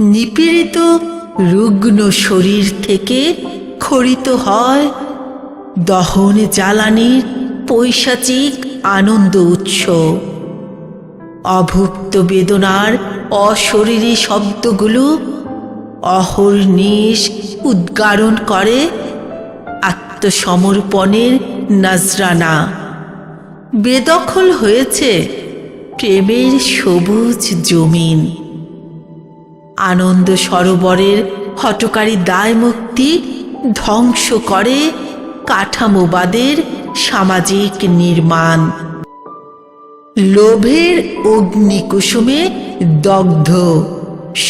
নিপীড়িত রুগ্ন শরীর থেকে খরিত হয় দহন জ্বালানির পৈশাচিক আনন্দ উৎস। অভুক্ত বেদনার অশরীরী শব্দগুলো অহর্নিশ উদ্গারণ করে আত্মসমর্পণের নজরানা। বেদখল হয়েছে প্রেমের সবুজ জমিন। আনন্দ সরোবরের হটকারী দায় মুক্তি ধ্বংস করে কাঠামোবাদের সামাজিক নির্মাণ। লোভের অগ্নিকুসুমে দগ্ধ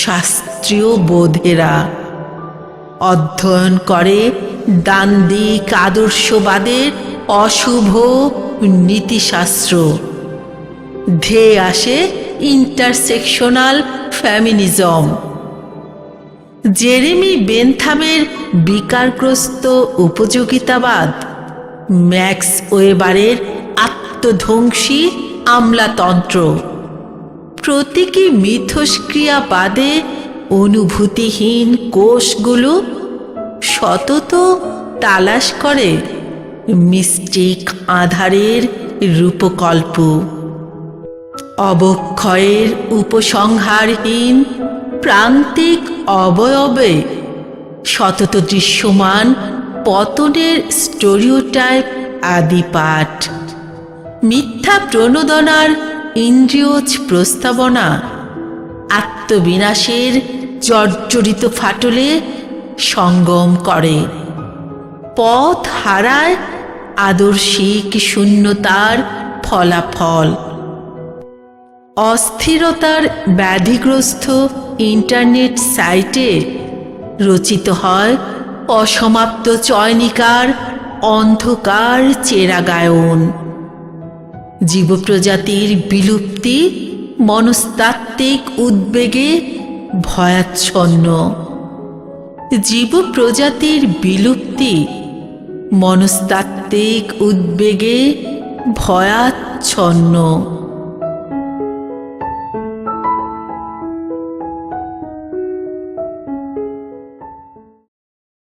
শাস্ত্রীয় বোধেরা। অধ্যয়ন করে দান্দিক আদর্শবাদের অশুভ নীতিশাস্ত্র। ধেয়ে আসে ইন্টারসেকশনাল ফ্যামিনিজম। জেরেমি বেনথামের বিকারগ্রস্ত উপযোগিতাবাদ ম্যাক্স ওয়েবারের আত্মধ্বংসী আমলাতন্ত্র। প্রতীকী মিথস্ক্রিয়াবাদে অনুভূতিহীন কোষগুলো সতত তালাশ করে মিস্টিক আধারের রূপকল্প। অবক্ষয়ের উপসংহারহীন প্রান্তিক অবয়বে সতত দৃশ্যমান পতনের স্টোরিওটাইপ আদিপাঠ। মিথ্যা প্রণোদনার ইন্দ্রিয়জ প্রস্তাবনা। আত্মবিনাশের জর্জরিত ফাটলে সঙ্গম করে। পথ হারায় আদর্শিক শূন্যতার ফলাফল। অস্থিরতার ব্যাধিগ্রস্ত ইন্টারনেট সাইটে রচিত হয় অসমাপ্ত চয়নিকার অন্ধকার চেরাগায়ন। জীবপ্রজাতির বিলুপ্তি মনস্তাত্ত্বিক উদ্বেগে ভয়াচ্ছন্ন। জীবপ্রজাতির বিলুপ্তি মনস্তাত্ত্বিক উদ্বেগে ভয়াচ্ছন্ন।